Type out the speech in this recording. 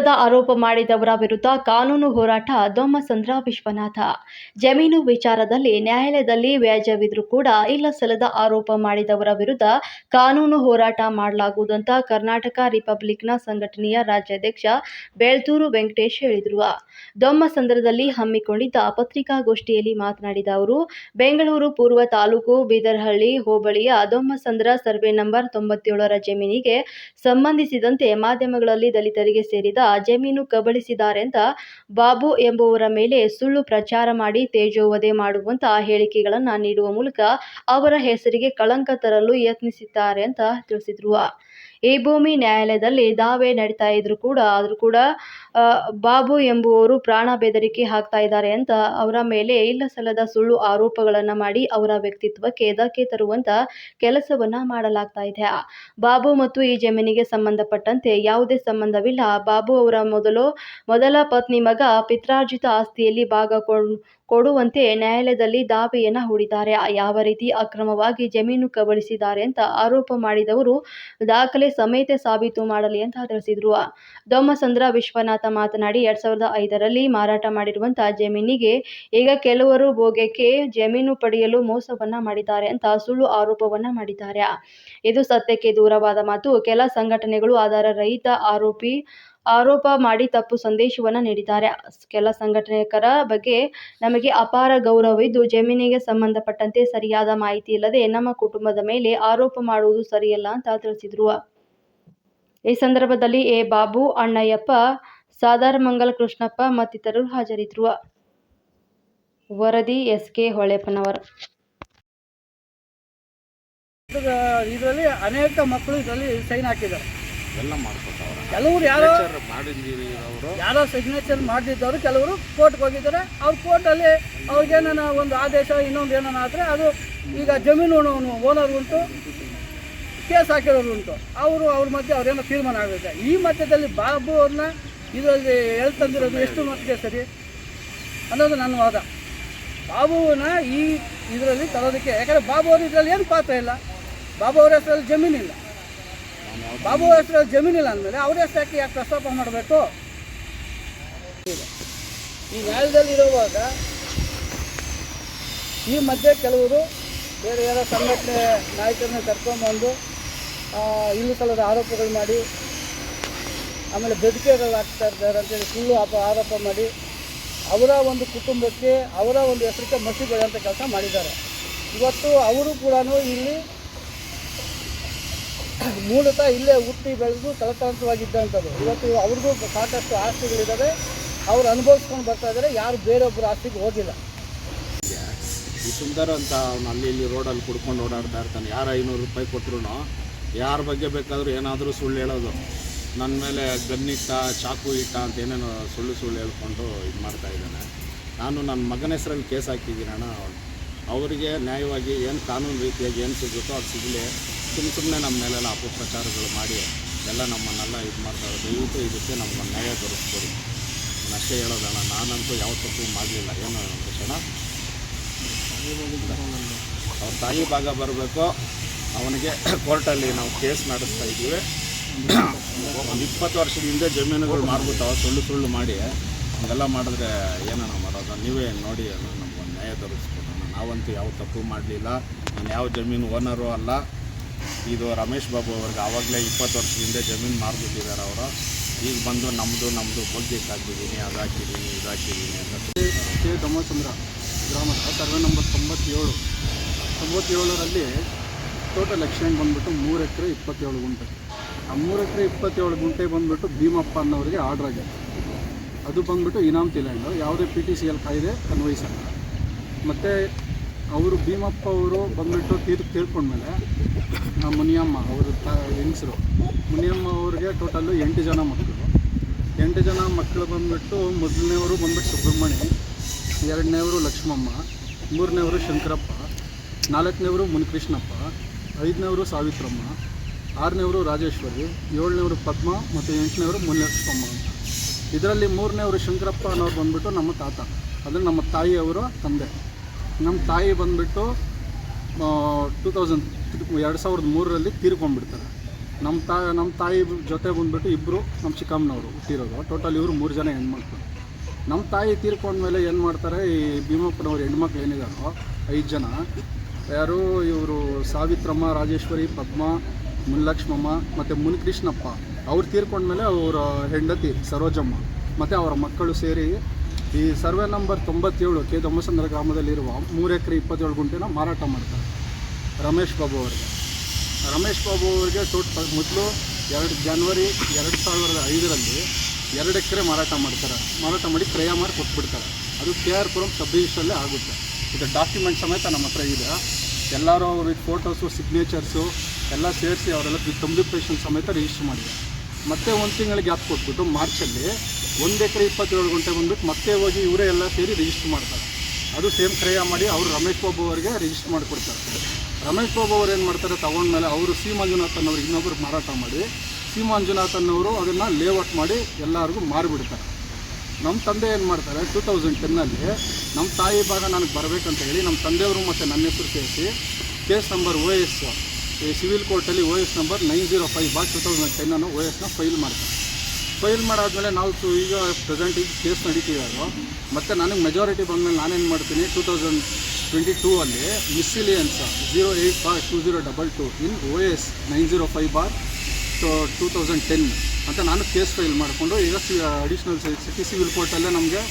ಸಲ್ಲದ ಆರೋಪ ಮಾಡಿದವರ ವಿರುದ್ಧ ಕಾನೂನು ಹೋರಾಟ ದೊಮ್ಮಸಂದ್ರ ವಿಶ್ವನಾಥ. ಜಮೀನು ವಿಚಾರದಲ್ಲಿ ನ್ಯಾಯಾಲಯದಲ್ಲಿ ವ್ಯಾಜ್ಯವಿದ್ರೂ ಕೂಡ ಇಲ್ಲ ಸಲ್ಲದ ಆರೋಪ ಮಾಡಿದವರ ವಿರುದ್ಧ ಕಾನೂನು ಹೋರಾಟ ಮಾಡಲಾಗುವುದಂತ ಕರ್ನಾಟಕ ರಿಪಬ್ಲಿಕ್ನ ಸಂಘಟನೆಯ ರಾಜ್ಯಾಧ್ಯಕ್ಷ ಬೆಳ್ತೂರು ವೆಂಕಟೇಶ್ ಹೇಳಿದರು. ದೊಮ್ಮಸಂದ್ರದಲ್ಲಿ ಹಮ್ಮಿಕೊಂಡಿದ್ದ ಪತ್ರಿಕಾಗೋಷ್ಠಿಯಲ್ಲಿ ಮಾತನಾಡಿದ ಅವರು, ಬೆಂಗಳೂರು ಪೂರ್ವ ತಾಲೂಕು ಬೀದರ್ಹಳ್ಳಿ ಹೋಬಳಿಯ ದೊಮ್ಮಸಂದ್ರ ಸರ್ವೆ ನಂಬರ್ ತೊಂಬತ್ತೇಳರ ಜಮೀನಿಗೆ ಸಂಬಂಧಿಸಿದಂತೆ ಮಾಧ್ಯಮಗಳಲ್ಲಿ ದಲಿತರಿಗೆ ಸೇರಿದ ಜಮೀನು ಕಬಳಿಸಿದ್ದಾರೆ ಅಂತ ಬಾಬು ಎಂಬುವರ ಮೇಲೆ ಸುಳ್ಳು ಪ್ರಚಾರ ಮಾಡಿ ತೇಜೋವಧೆ ಮಾಡುವಂತ ಹೇಳಿಕೆಗಳನ್ನು ನೀಡುವ ಮೂಲಕ ಅವರ ಹೆಸರಿಗೆ ಕಳಂಕ ತರಲು ಯತ್ನಿಸಿದ್ದಾರೆ ಅಂತ ತಿಳಿಸಿದ್ರು. ಈ ಭೂಮಿ ನ್ಯಾಯಾಲಯದಲ್ಲಿ ದಾವೆ ನಡೀತಾ ಇದ್ರು ಕೂಡ, ಆದರೂ ಕೂಡ ಬಾಬು ಎಂಬುವರು ಪ್ರಾಣ ಬೆದರಿಕೆ ಹಾಕ್ತಾ ಇದ್ದಾರೆ ಅಂತ ಅವರ ಮೇಲೆ ಇಲ್ಲ ಸಲ್ಲದ ಸುಳ್ಳು ಆರೋಪಗಳನ್ನ ಮಾಡಿ ಅವರ ವ್ಯಕ್ತಿತ್ವಕ್ಕೆ ಧಕ್ಕೆ ತರುವಂತ ಕೆಲಸವನ್ನ ಮಾಡಲಾಗ್ತಾ ಇದೆ. ಬಾಬು ಮತ್ತು ಈ ಜಮೀನಿಗೆ ಸಂಬಂಧಪಟ್ಟಂತೆ ಯಾವುದೇ ಸಂಬಂಧವಿಲ್ಲ. ಬಾಬು ಅವರ ಮೊದಲು ಮೊದಲ ಪತ್ನಿ ಮಗ ಪಿತ್ರಾರ್ಜಿತ ಆಸ್ತಿಯಲ್ಲಿ ಭಾಗ ಕೊಡ್- ಕೊಡುವಂತೆ ನ್ಯಾಯಾಲಯದಲ್ಲಿ ದಾವೆಯನ್ನ ಹೂಡಿದ್ದಾರೆ. ಯಾವ ರೀತಿ ಅಕ್ರಮವಾಗಿ ಜಮೀನು ಕಬಳಿಸಿದ್ದಾರೆ ಅಂತ ಆರೋಪ ಮಾಡಿದವರು ದಾಖಲೆ ಸಮೇತ ಸಾಬೀತು ಮಾಡಲಿ ಅಂತ ತಿಳಿಸಿದ್ರು. ದೊಮ್ಮಸಂದ್ರ ವಿಶ್ವನಾಥ ಮಾತನಾಡಿ, ಎರಡ್ ಸಾವಿರದ ಐದರಲ್ಲಿ ಮಾರಾಟ ಮಾಡಿರುವಂತಹ ಜಮೀನಿಗೆ ಈಗ ಕೆಲವರು ಭೋಗ್ಯಕ್ಕೆ ಜಮೀನು ಪಡೆಯಲು ಮೋಸವನ್ನ ಮಾಡಿದ್ದಾರೆ ಅಂತ ಸುಳ್ಳು ಆರೋಪವನ್ನ ಮಾಡಿದ್ದಾರೆ. ಇದು ಸತ್ಯಕ್ಕೆ ದೂರವಾದ ಮಾತು. ಕೆಲ ಸಂಘಟನೆಗಳು ಆಧಾರ ರಹಿತ ಆರೋಪಿ ಆರೋಪ ಮಾಡಿ ತಪ್ಪು ಸಂದೇಶವನ್ನ ನೀಡಿದ್ದಾರೆ. ಕೆಲ ಸಂಘಟನೆಕರ ಬಗ್ಗೆ ನಮಗೆ ಅಪಾರ ಗೌರವವಿದ್ದು ಜಮೀನಿಗೆ ಸಂಬಂಧಪಟ್ಟಂತೆ ಸರಿಯಾದ ಮಾಹಿತಿ ಇಲ್ಲದೆ ನಮ್ಮ ಕುಟುಂಬದ ಮೇಲೆ ಆರೋಪ ಮಾಡುವುದು ಸರಿಯಲ್ಲ ಅಂತ ತಿಳಿಸಿದ್ರು. ಈ ಸಂದರ್ಭದಲ್ಲಿ ಎ. ಬಾಬು ಅಣ್ಣಯ್ಯಪ್ಪ ಸಾದಾರಮಂಗಲ ಕೃಷ್ಣಪ್ಪ ಮತ್ತಿತರರು ಹಾಜರಿದ್ದರು ವರದಿ ಎಸ್. ಕೆ. ಹೊಳೆಪ್ಪನವರ್ ಇದರಲ್ಲಿ ಅನೇಕ ಮಕ್ಕಳು ಇದರಲ್ಲಿ ಸೈನ್ ಹಾಕಿದ್ದಾರೆ. ಎಲ್ಲ ಮಾಡ್ಕೊಟ್ಟವ್ರ. ಕೆಲವರು ಯಾರೋ ಮಾಡಿದ್ದೀರಿ ಅವರು ಯಾರೋ ಸಿಗ್ನೇಚರ್ ಮಾಡಿದ್ದವರು ಕೆಲವರು ಕೋರ್ಟ್ಗೆ ಹೋಗಿದ್ದಾರೆ. ಅವ್ರ ಕೋರ್ಟಲ್ಲಿ ಅವ್ರಿಗೇನ ಒಂದು ಆದೇಶ ಇನ್ನೊಂದು ಏನಾನ ಆದರೆ ಅದು ಈಗ ಜಮೀನು ಓನರ್ ಉಂಟು ಕೇಸ್ ಹಾಕಿರೋರು ಉಂಟು. ಅವರು ಅವ್ರ ಮಧ್ಯೆ ಅವ್ರೇನೋ ತೀರ್ಮಾನ ಆಗುತ್ತೆ ಈ ಮಧ್ಯದಲ್ಲಿ ಬಾಬು ಅವ್ರನ್ನ ಇದರಲ್ಲಿ ಹೇಳ್ತಂದಿರೋದು ಎಷ್ಟು ಮಟ್ಟಿಗೆ ಸರಿ? ಅನ್ನೋದು ನನ್ನ ವಾದ. ಬಾಬುವನ್ನ ಈ ಇದರಲ್ಲಿ ತರೋದಕ್ಕೆ ಯಾಕಂದರೆ ಬಾಬು ಅವ್ರ ಇದರಲ್ಲಿ ಏನು ಪಾತ್ರ ಇಲ್ಲ. ಬಾಬು ಅವ್ರ ಹೆಸರಲ್ಲಿ ಜಮೀನಿಲ್ಲ. ಬಾಬು ಹೆಸರು ಜಮೀನಿಲ್ಲ ಅಂದಮೇಲೆ ಅವ್ರ ಸಾಕಿ ಯಾಕೆ ಪ್ರಸ್ತಾಪ ಮಾಡಬೇಕು? ಈ ನ್ಯಾಯದಲ್ಲಿ ಇರುವಾಗ ಈ ಮಧ್ಯೆ ಕೆಲವರು ಬೇರೆ ಯಾರೋ ಸಂಘಟನೆ ನಾಯಕರನ್ನ ಕರ್ಕೊಂಡ್ಬಂದು ಇಲ್ಲಿ ಸಲ್ಲದ ಆರೋಪಗಳು ಮಾಡಿ, ಆಮೇಲೆ ಬೆದರಿಕೆಗಳು ಹಾಕ್ತಾ ಇದ್ದಾರೆ ಅಂತೇಳಿ ಸುಳ್ಳು ಆಪ ಆರೋಪ ಮಾಡಿ, ಅವರ ಒಂದು ಕುಟುಂಬಕ್ಕೆ ಅವರ ಒಂದು ಹೆಸರಿಗೆ ಮಸಿ ಬೆಳೆಯುವಂಥ ಕೆಲಸ ಮಾಡಿದ್ದಾರೆ. ಇವತ್ತು ಅವರು ಕೂಡ ಇಲ್ಲಿ ಮೂಲತಃ ಇಲ್ಲೇ ಹುಟ್ಟಿ ಬೆಳೆದು ತಲತಾಂತ್ರವಾಗಿದ್ದಂಥದ್ದು ಇವತ್ತು ಅವ್ರಿಗೂ ಸಾಕಷ್ಟು ಆಸ್ತಿಗಳಿದ್ದಾವೆ. ಅವ್ರು ಅನುಭವಿಸ್ಕೊಂಡು ಬರ್ತಾ ಇದ್ದಾರೆ. ಯಾರು ಬೇರೊಬ್ಬರು ಆಸ್ತಿಗೆ ಹೋಗಿಲ್ಲ. ಈ ಸುಂದರ ಅಂತ ಅವ್ನು ಅಲ್ಲಿ ಇಲ್ಲಿ ರೋಡಲ್ಲಿ ಕುಡ್ಕೊಂಡು ಓಡಾಡ್ತಾ ಇರ್ತಾನೆ. ಯಾರು ಐನೂರು ರೂಪಾಯಿ ಕೊಟ್ಟರು ಯಾರ ಬಗ್ಗೆ ಬೇಕಾದರೂ ಏನಾದರೂ ಸುಳ್ಳು ಹೇಳೋದು. ನನ್ನ ಮೇಲೆ ಗನ್ನಿಟ್ಟ ಚಾಕು ಇಟ್ಟ ಅಂತ ಏನೇನೋ ಸುಳ್ಳು ಸುಳ್ಳು ಹೇಳ್ಕೊಂಡು ಇದು ಮಾಡ್ತಾ ಇದ್ದಾನೆ. ನಾನು ನನ್ನ ಮಗನ ಹೆಸರಲ್ಲಿ ಕೇಸ್ ಹಾಕಿದ್ದೀನಣ್ಣ ಅವರಿಗೆ ನ್ಯಾಯವಾಗಿ ಏನು ಕಾನೂನು ರೀತಿಯಾಗಿ ಏನು ಸಿಗುತ್ತೋ ಅದು ಸಿಗಲಿ. ಸುಮ್ಮ ಸುಮ್ಮನೆ ನಮ್ಮ ಮೇಲೆಲ್ಲ ಅಪಪ್ರಚಾರಗಳು ಮಾಡಿ ಎಲ್ಲ ನಮ್ಮನ್ನೆಲ್ಲ ಇದು ಮಾಡ್ತಾರೆ. ದಯವಿಟ್ಟು ಇದಕ್ಕೆ ನಮ್ಗೆ ನ್ಯಾಯ ದೊರಕಿಸ್ಕೊಡಿ. ನಾನು ಅಷ್ಟೇ ಹೇಳೋದಣ್ಣ ನಾನಂತೂ ಯಾವ ತಪ್ಪು ಮಾಡಲಿಲ್ಲ. ಏನು ಕ್ಷಣ ಅವ್ರ ತಾಯಿ ಭಾಗ ಬರಬೇಕು. ಅವನಿಗೆ ಕೋರ್ಟಲ್ಲಿ ನಾವು ಕೇಸ್ ನಡೆಸ್ತಾ ಇದ್ದೀವಿ. ಒಂದು ಇಪ್ಪತ್ತು ವರ್ಷದ ಹಿಂದೆ ಜಮೀನುಗಳು ಮಾರ್ಬಿಟ್ಟು ಸುಳ್ಳು ಸುಳ್ಳು ಮಾಡಿ. ಹಂಗೆಲ್ಲ ಮಾಡಿದ್ರೆ ಏನಣ್ಣ ಮಾಡೋದು? ನೀವೇ ನೋಡಿ ನಮ್ಗೊಂದು ನ್ಯಾಯ ದೊರಕಿಸ್ಕೊಡೋಣ. ನಾವಂತೂ ಯಾವ ತಪ್ಪು ಮಾಡಲಿಲ್ಲ. ನಾನು ಯಾವ ಜಮೀನು ಓನರು ಅಲ್ಲ. ಇದು ರಮೇಶ್ ಬಾಬು ಅವ್ರಿಗೆ ಆವಾಗಲೇ ಇಪ್ಪತ್ತು ವರ್ಷದಿಂದ ಜಮೀನು ಮಾರ್ಬಿಟ್ಟಿದ್ದಾರೆ ಅವರು. ಈಗ ಬಂದು ನಮ್ಮದು ನಮ್ಮದು ಬಗ್ಗೆ ಹಾಕಿದ್ದೀನಿ ಅದು ಹಾಕಿದ್ದೀನಿ ಇದು ಹಾಕಿದ್ದೀನಿ ಅಂತ ಕೆ. ಧಮಚಂದ್ರ ಗ್ರಾಮದ ಸರ್ವೆ ನಂಬರ್ ತೊಂಬತ್ತೇಳು. ತೊಂಬತ್ತೇಳರಲ್ಲಿ ಟೋಟಲ್ ಎಕ್ಸ್ಟೆಂಡ್ ಬಂದುಬಿಟ್ಟು ಮೂರು ಎಕರೆ ಇಪ್ಪತ್ತೇಳು ಗುಂಟೆ. ಆ ಮೂರು ಎಕರೆ ಇಪ್ಪತ್ತೇಳು ಗುಂಟೆ ಬಂದುಬಿಟ್ಟು ಭೀಮಪ್ಪ ಅನ್ನೋರಿಗೆ ಆರ್ಡ್ರ್ ಆಗಿದೆ. ಅದು ಬಂದುಬಿಟ್ಟು ಇನಾಮ್ ತಿಲ್ಯಾಂಡು ಯಾವುದೇ ಪಿ ಟಿ ಸಿ ಎಲ್ ಕಾಯ್ದೆ ಅನ್ವಯಿಸಲ್ಲ. ಮತ್ತು ಅವರು ಭೀಮಪ್ಪ ಅವರು ಬಂದುಬಿಟ್ಟು ತೀರ್ ತೀರ್ಕೊಂಡ್ಮೇಲೆ ನಮ್ಮ ಮುನಿಯಮ್ಮ, ಅವರು ತ, ಹೆಂಗಸರು. ಮುನಿಯಮ್ಮ ಅವ್ರಿಗೆ ಟೋಟಲ್ಲು ಎಂಟು ಜನ ಮಕ್ಕಳು. ಎಂಟು ಜನ ಮಕ್ಕಳು ಬಂದುಬಿಟ್ಟು ಮೊದಲನೇವರು ಬಂದ್ಬಿಟ್ಟು ಸುಬ್ರಹ್ಮಣ್ಯ ಎರಡನೇವರು ಲಕ್ಷ್ಮಮ್ಮ, ಮೂರನೇವರು ಶಂಕರಪ್ಪ, ನಾಲ್ಕನೇವರು ಮುನಿಕೃಷ್ಣಪ್ಪ, ಐದನೇವರು ಸಾವಿತ್ರಮ್ಮ, ಆರನೇವರು ರಾಜೇಶ್ವರಿ, ಏಳನೇವರು ಪದ್ಮ ಮತ್ತು ಎಂಟನೇವರು ಮುನಿಲಕ್ಷ್ಮಮ್ಮ ಅಂತ. ಇದರಲ್ಲಿ ಮೂರನೇವರು ಶಂಕರಪ್ಪ ಅನ್ನೋರು ಬಂದ್ಬಿಟ್ಟು ನಮ್ಮ ತಾತ. ಅಂದರೆ ನಮ್ಮ ತಾಯಿಯವರು ತಂದೆ. ನಮ್ಮ ತಾಯಿ ಬಂದ್ಬಿಟ್ಟು ಟೂ ತೌಸಂಡ್ ಎರಡು ಸಾವಿರದ ಮೂರರಲ್ಲಿ ತೀರ್ಕೊಂಡ್ಬಿಡ್ತಾರೆ. ನಮ್ಮ ತಾ ನಮ್ಮ ತಾಯಿ ಜೊತೆ ಬಂದ್ಬಿಟ್ಟು ಇಬ್ಬರು ನಮ್ಮ ಚಿಕ್ಕಮ್ಮನವರು ಹುಟ್ಟಿರೋದು ಟೋಟಲ್ ಇವರು ಮೂರು ಜನ ಹೆಣ್ಮಕ್ಳು. ನಮ್ಮ ತಾಯಿ ತೀರ್ಕೊಂಡ್ಮೇಲೆ ಏನು ಮಾಡ್ತಾರೆ, ಈ ಭೀಮಪ್ಪನವ್ರ ಹೆಣ್ಮಕ್ಳು ಏನಿದಾರೋ, ಐದು ಜನ, ಯಾರು ಇವರು ಸಾವಿತ್ರಮ್ಮ, ರಾಜೇಶ್ವರಿ, ಪದ್ಮ, ಮುನ್ಲಕ್ಷ್ಮಮ್ಮ, ಮತ್ತು ಮುನಿಕೃಷ್ಣಪ್ಪ, ಅವ್ರು ತೀರ್ಕೊಂಡ್ಮೇಲೆ ಅವರ ಹೆಂಡತಿ ಸರೋಜಮ್ಮ, ಮತ್ತು ಅವರ ಮಕ್ಕಳು ಸೇರಿ ಈ ಸರ್ವೆ ನಂಬರ್ ತೊಂಬತ್ತೇಳು ಕೆ ದೊಮ್ಮಸಂದ್ರ ಗ್ರಾಮದಲ್ಲಿರುವ ಮೂರು ಎಕರೆ ಇಪ್ಪತ್ತೇಳು ಗುಂಟೆನ ಮಾರಾಟ ಮಾಡ್ತಾರೆ ರಮೇಶ್ ಬಾಬು ಅವರಿಗೆ. ರಮೇಶ್ ಬಾಬು ಅವರಿಗೆ ಟೋಟ್ ಮೊದಲು ಎರಡು ಜನವರಿ ಎರಡು ಸಾವಿರದ ಐದರಲ್ಲಿ ಎರಡು ಎಕರೆ ಮಾರಾಟ ಮಾಡ್ತಾರೆ. ಮಾರಾಟ ಮಾಡಿ ಕ್ರಯ ಮಾಡಿ ಕೊಟ್ಬಿಡ್ತಾರೆ. ಅದು ಕೆ ಆರ್ ಪುರಂ ಸಬ್ ರಿಜಿಸ್ಟ್ರಲ್ಲೇ ಆಗುತ್ತೆ. ಇದು ಡಾಕ್ಯುಮೆಂಟ್ ಸಮೇತ ನಮ್ಮ ಹತ್ರ ಇದೆ. ಎಲ್ಲರೂ ಅವ್ರಿಗೆ ಫೋಟೋಸು, ಸಿಗ್ನೇಚರ್ಸು ಎಲ್ಲ ಸೇರಿಸಿ ಅವರೆಲ್ಲ ಕಂಪ್ಲೀಟೇಷನ್ ಸಮೇತ ರಿಜಿಸ್ಟರ್ ಮಾಡಿದೆ ಮತ್ತೆ ಒಂದು ತಿಂಗಳಿಗೆ ಗ್ಯಾಪ್ ಕೊಟ್ಬಿಟ್ಟು ಮಾರ್ಚಲ್ಲಿ ಒಂದು ಎಕರೆ ಇಪ್ಪತ್ತೇಳು ಗಂಟೆ ಬಂದ್ಬಿಟ್ಟು ಮತ್ತೆ ಹೋಗಿ ಇವರೇ ಎಲ್ಲ ಸೇರಿ ರಿಜಿಸ್ಟರ್ ಮಾಡ್ತಾರೆ. ಅದು ಸೇಮ್ ಕ್ರಯ ಮಾಡಿ ಅವರು ರಮೇಶ್ ಬಾಬು ಅವರಿಗೆ ರಿಜಿಸ್ಟರ್ ಮಾಡಿಕೊಡ್ತಾರೆ. ರಮೇಶ್ ಬಾಬು ಅವ್ರು ಏನು ಮಾಡ್ತಾರೆ, ತಗೊಂಡ್ಮೇಲೆ ಅವರು ಸಿ ಮಂಜುನಾಥನ್ ಅವ್ರಿಗೆ ಇನ್ನೊಬ್ರು ಮಾರಾಟ ಮಾಡಿ ಸಿ ಮಂಜುನಾಥನ್ ಅವರು ಅದನ್ನು ಲೇಔಟ್ ಮಾಡಿ ಎಲ್ಲರಿಗೂ ಮಾರಿಬಿಡ್ತಾರೆ. ನಮ್ಮ ತಂದೆ ಏನು ಮಾಡ್ತಾರೆ ಟೂ ತೌಸಂಡ್ ಟೆನ್ನಲ್ಲಿ ನಮ್ಮ ತಾಯಿ ಭಾಗ ನನಗೆ ಬರಬೇಕಂತ ಹೇಳಿ ನಮ್ಮ ತಂದೆಯವರು ಮತ್ತು ನನ್ನ ಹೆಸರು ಸೇರಿಸಿ case number O S civil ಕೋರ್ಟಲ್ಲಿ O S number nine zero five bar two thousand ಟೆನ್ನನ್ನು O ಎಸ್ನ ಫೈಲ್ ಮಾಡ್ತಾರೆ. ಫೈಲ್ ಮಾಡಾದ್ಮೇಲೆ ನಾವು ಈಗ ಪ್ರೆಸೆಂಟ್ ಈಗ ಕೇಸ್ ನಡೀತಿದ್ದಾರೋ ಮತ್ತು ನನಗೆ ಮೆಜಾರಿಟಿ ಬಂದಮೇಲೆ ನಾನೇನು ಮಾಡ್ತೀನಿ ಟೂ ತೌಸಂಡ್ ಟ್ವೆಂಟಿ ಟೂ ಅಲ್ಲಿ ಮಿಸ್ಸಿಲಿಯನ್ಸ್ zero eight bar two zero double two in O S nine zero five bar two thousand ten ಅಂತ ನಾನು ಕೇಸ್ ಫೈಲ್ ಮಾಡಿಕೊಂಡು ಈಗ ಸಿ ಅಡಿಷ್ನಲ್ ಸಿಟಿ ಸಿವಿಲ್ ಕೋರ್ಟಲ್ಲೇ ನಮಗೆ